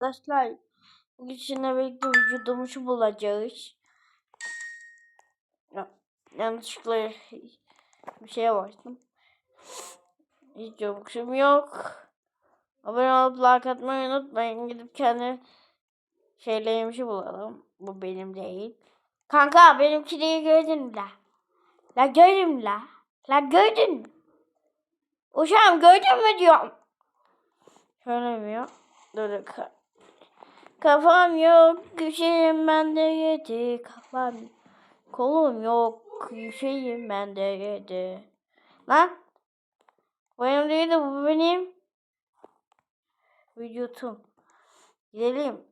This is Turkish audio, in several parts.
Arkadaşlar bugün sizinle birlikte vücudumuzu bulacağız. Ya, yanlışlıkla bir şeye bastım. Hiç yokuşum yok. Abone olup like atmayı unutmayın. Gidip kendi şeylerimizi bulalım. Bu benim değil. Kanka benimki değil gördün la? La gördün mü la? La gördün? Uşağım gördün mü diyorum. Söylemiyor. Dur ka- Kafam yok, düşeyim ben de yedi. Kafam kolum yok, düşeyim ben de yedi. Lan, bu benim değil de bu benim vücutum. Gidelim.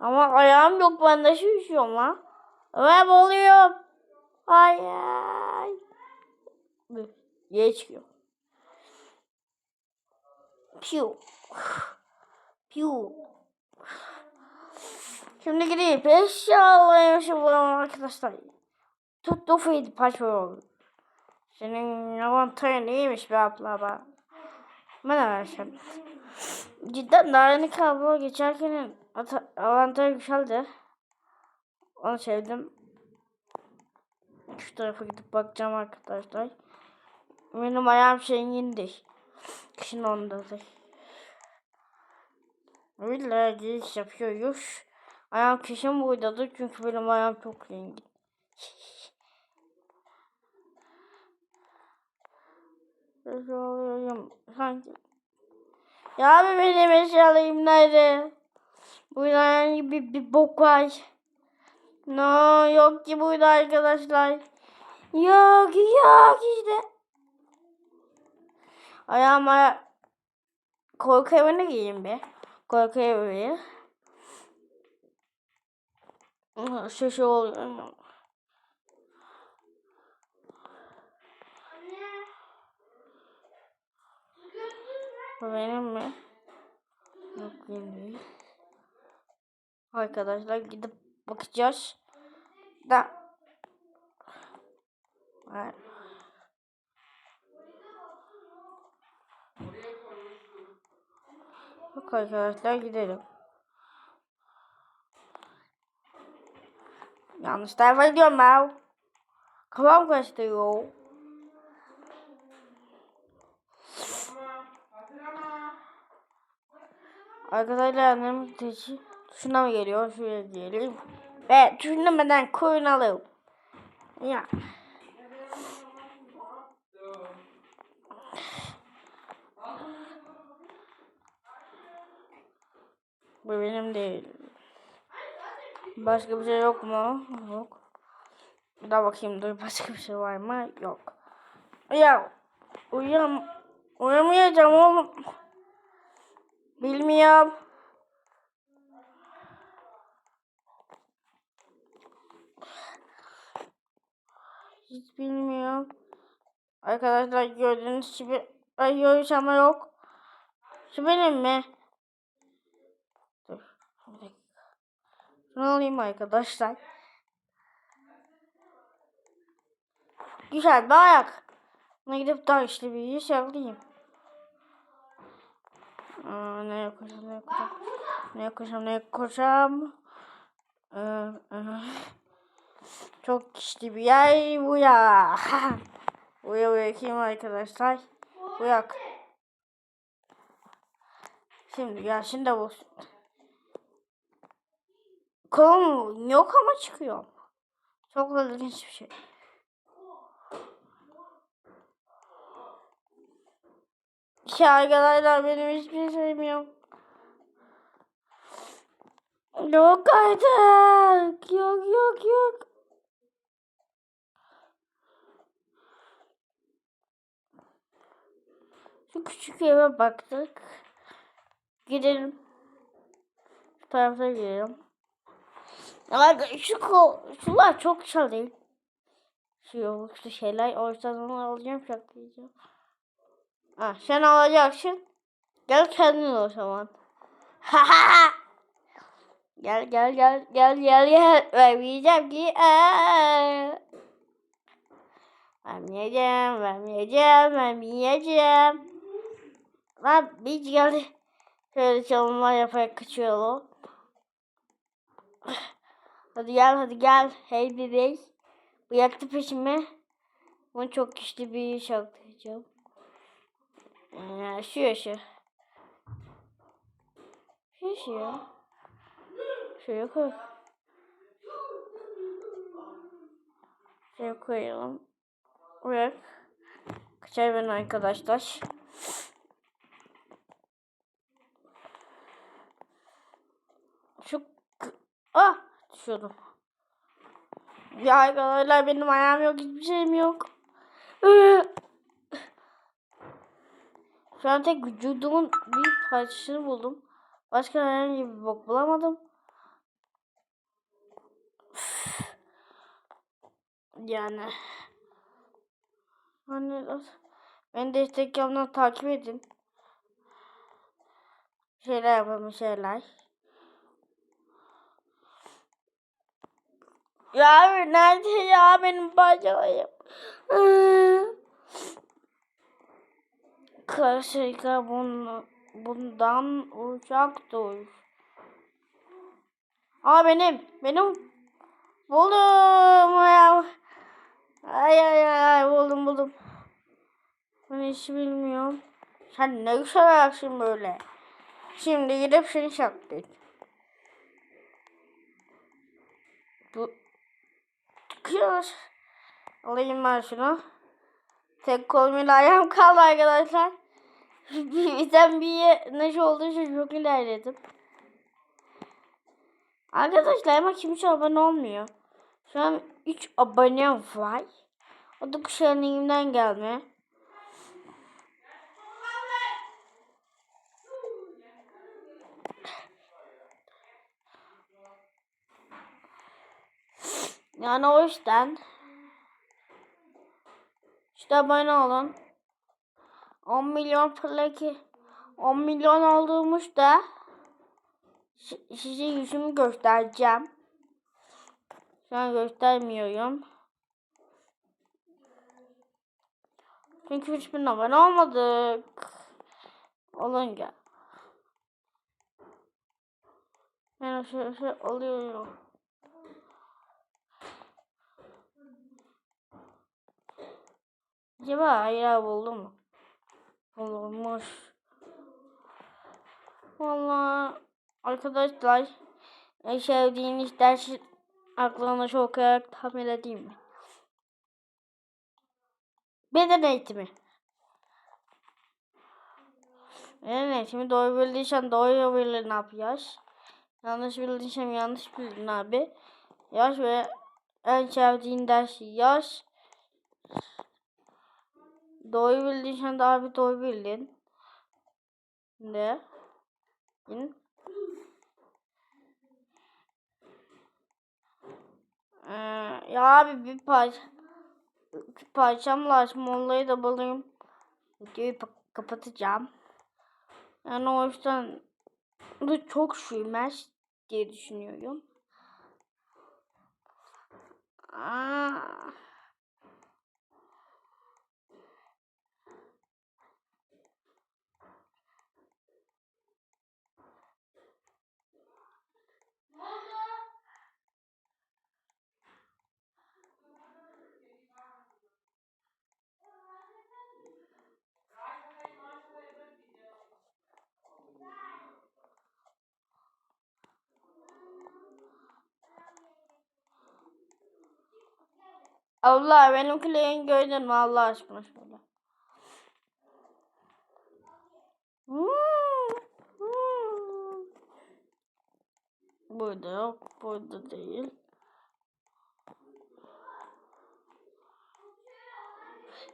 Ama ayağım yok, ben de şu üşüyorum lan. Ve boğuluyorum. Ay ay. Çıkıyor. Piu. Piu. Şimdi gideyim. Eşyalaymışım bulalım arkadaşlar. Tuttu fıydı paşo. Senin avantajın iyiymiş be abla be. Ben de vereceğim. Cidden daha yeni geçerken avantaj güzeldi. Onu sevdim. Şu tarafa gidip bakacağım arkadaşlar. Benim ayağım şeyin indi. Kışın ondadır. Öyle giriş yapıyoruz. Ayağım kışın buradadır çünkü benim ayağım çok zengin. Alıyorum sanki. Ya abi benim eşyalarım nerede? Burada herhangi bir, bir bok var. No yok ki burada arkadaşlar. Yok yok işte. Ayağıma korku evine giyeyim bir. Korku evi. Şu şu benim mi? Yok değil. Arkadaşlar gidip bakacağız. Da. Evet. Bak arkadaşlar gidelim. Yanlış tarafa gidiyorum ben. Kafam karıştırıyor. Arkadaşlar annem teci tuşuna mı geliyor? Şuraya diyelim. Ve tuşunamadan koyunalım. Ya. Bu benim değil. Başka bir şey yok mu? Yok. Bir daha bakayım dur başka bir şey var mı? Yok. Ya uyuyam uyuyamayacağım oğlum. Bilmiyorum. Hiç bilmiyorum. Arkadaşlar gördüğünüz gibi ayıyoruz ama yok. Şu benim mi? Bir dakika. Şunu alayım arkadaşlar. Güzel bir ayak. Ne gidip daha işte bir iş alayım. Aa, ne yapacağım, ne yapacağım, ne yapacağım, ne yapacağım. Ee, e, çok işte bir yer bu ya. Uya uyakayım arkadaşlar. Uyak. Şimdi ya şimdi bu. Kolum yok ama çıkıyor. Çok ilginç bir şey. Ya arkadaşlar benim hiçbir şeyim yok. Yok artık. Yok yok yok. Şu küçük eve baktık. Gidelim. Şu tarafta gidelim. Ama şu ko şular çok değil. Şu yoluklu şeyler. O alacağım şaklayacağım. Ha, sen alacaksın. Gel kendin o zaman. gel gel gel gel gel gel. Vermeyeceğim ki. Aa. Vermeyeceğim, vermeyeceğim, vermeyeceğim. Lan bir geldi. Şöyle çalımlar yaparak kaçıyor o. Hadi gel, hadi gel. Hey bebek. Bıraktı peşimi. Bunu çok güçlü bir şarkılayacağım. Ee, şu yaşı. Şu yaşı ya. Şuraya koy. Şuraya koyalım. Bırak. Kaçar ben arkadaşlar. Şu k- düşüyordum. Ya arkadaşlar benim ayağım yok hiçbir şeyim yok. Şu an tek vücudumun bir parçasını buldum. Başka herhangi bir bok bulamadım. Yani. Hani ben de Instagram'dan takip edin. Şeyler yapalım şeyler. Ya nerede ya benim parçalayım? Karşıyka bunu, bundan uçak dur. Aa benim. Benim. Buldum ya. Ay ay ay buldum buldum. Ben hiç bilmiyorum. Sen ne güzel ayaksın böyle. Şimdi gidip seni şaklayın. Bu çıkıyor. Alayım ben şunu. Tek kolumla ayağım kaldı arkadaşlar. Bizden bir neşe olduğu için çok ilerledim. Arkadaşlar ama kimse abone olmuyor. Şu an 3 abonem var. O da kuşanımdan gelme. Yani o yüzden işte abone olun. 10 milyon plaki 10 milyon olduğumuz da si- size yüzümü göstereceğim. Şu an göstermiyorum. Çünkü hiçbir abone olmadık. Olunca. Ben şöyle şey oluyorum. Acaba hayra buldu mu? Olmuş. Vallahi arkadaşlar sevdiğiniz ders aklına çok olarak tahmin edeyim mi? Beden eğitimi. Beden eğitimi doğru bildiysen doğru bildin abi yaş. Yanlış bildiysem yanlış bildin abi. Yaş ve en sevdiğin ders yaş. Doğru bildiysen de abi doğru bildin. Ne? Bin. Ee, ya abi bir parça bir parçam lazım. Onları da bulayım. Videoyu pa- kapatacağım. Yani o yüzden bu çok sürmez diye düşünüyorum. Aa. Allah benimkilerin gördün mü Allah aşkına şöyle. Hmm, hmm. Burada yok, burada değil.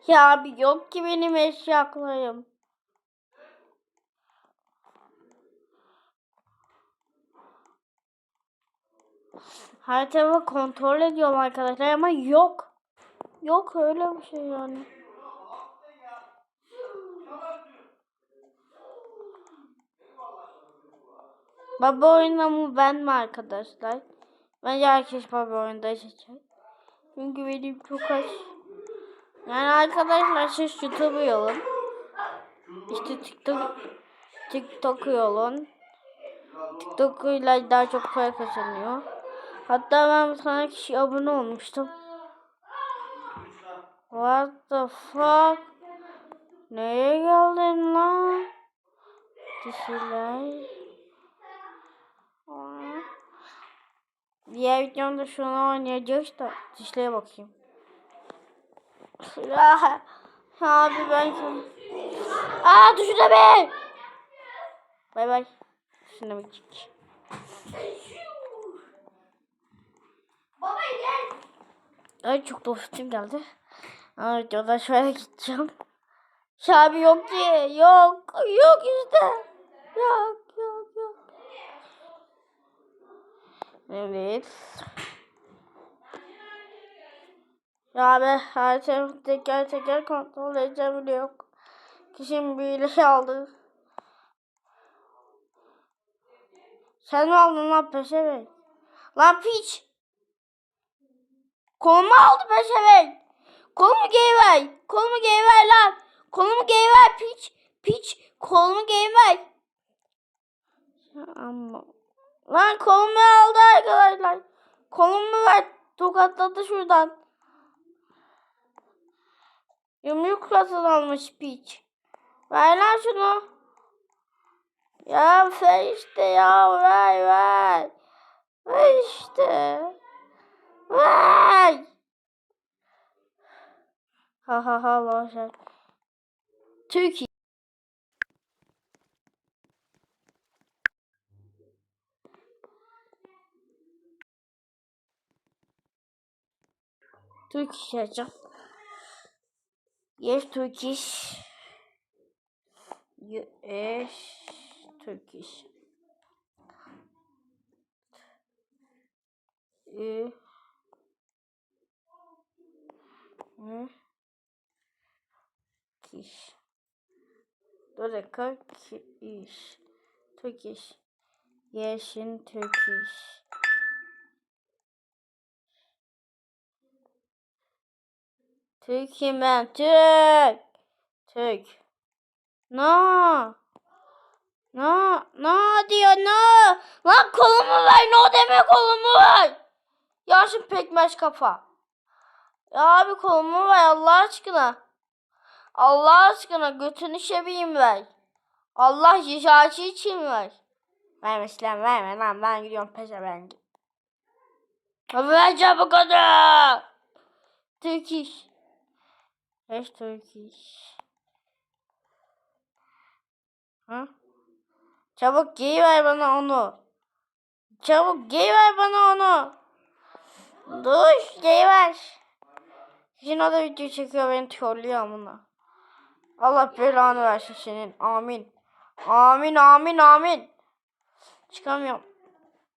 Ya abi yok ki benim eşyalarım. Tarafı kontrol ediyorum arkadaşlar ama yok. Yok öyle bir şey yani. Baba oyunda mı ben mi arkadaşlar? Bence herkes baba oyunda seçer. Çünkü benim çok az Yani arkadaşlar siz YouTube'u olun. İşte TikTok TikTok'u olun. TikTok'uyla daha çok para kazanıyor. Hatta ben tane kişi abone olmuştum. What the fuck? Neye geldin lan? Kişiler. Diğer videomda şunu oynayacağız da dişlere bakayım. Abi ben Aa düşürdü be. Bay bay. Şuna bir çık. Baba gel. Ay çok dostum geldi. Videoda şöyle gideceğim. Şabi yok ki. Yok. Yok işte. Yok yok yok. Evet. Ya be her tarafı teker teker kontrol edeceğim bile yok. Kişinin biriyle aldı. Sen mi aldın lan peşevenk? Lan piç! Kolumu aldı peşevenk! Kolumu geri! Kolumu geri lan! Kolumu geri ver piç! Piç! Kolumu geri ver! Ama... Lan kolumu aldı arkadaşlar. Kolumu ver. Tokatladı şuradan. Yumruk satın almış piç. Ver lan şunu. Ya ver işte ya ver ver. Ver işte. Ver. Ha ha ha loşer. Türkiye. Turkish yazacağım. Yes Turkish. Yes Turkish. Ü Hı Dur dakika. Kiş. Turkish. Yeşin Turkish. Türk'üm ben. Türk. Türk. No. No. No diyor no. Lan kolumu ver. No deme kolumu ver. Yaşın pekmez kafa. Ya abi kolumu ver Allah aşkına. Allah aşkına götünü şebeyim ver. Allah rızası için ver. Verme lan verme lan ben gidiyorum peşe Ver çabuk onu. Turkish. Yes Turkish. Ha? Çabuk giy ver bana onu. Çabuk giy ver bana onu. Dur giy ver. Şimdi o da video çekiyor beni trollüyor bunu. Allah belanı versin senin. Amin. Amin amin amin. Çıkamıyorum.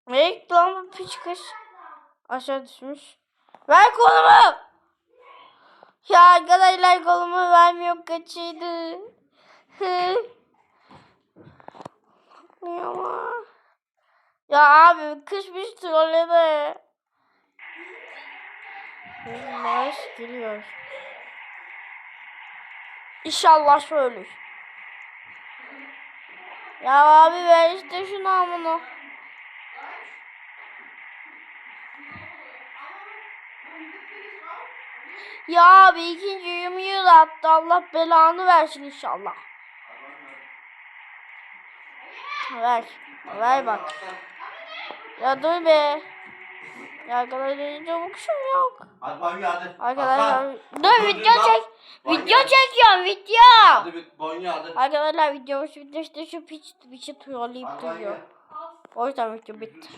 Nereye gitti lan bu piç kız? Aşağı düşmüş. Ver kolumu. Ya arkadaşlar kolumu vermiyor kaçıydı. ya. ya abi kışmış trolleme. Maaş geliyor. İnşallah şöyle. Ya abi ver işte şunu amına. Ya abi ikinci yumuyu da attı. Allah belanı versin inşallah. Ver. Ver bak. Ya dur be. Ya arkadaşlar çabuk şum yok. Hadi banyo hadi. Arkadaşlar dur video çek. Banyo Video çekiyorum video. Hadi bir banyo hadi. Arkadaşlar video işte şu piç piçi trolleyip Hadi duruyor. O yüzden video bitti.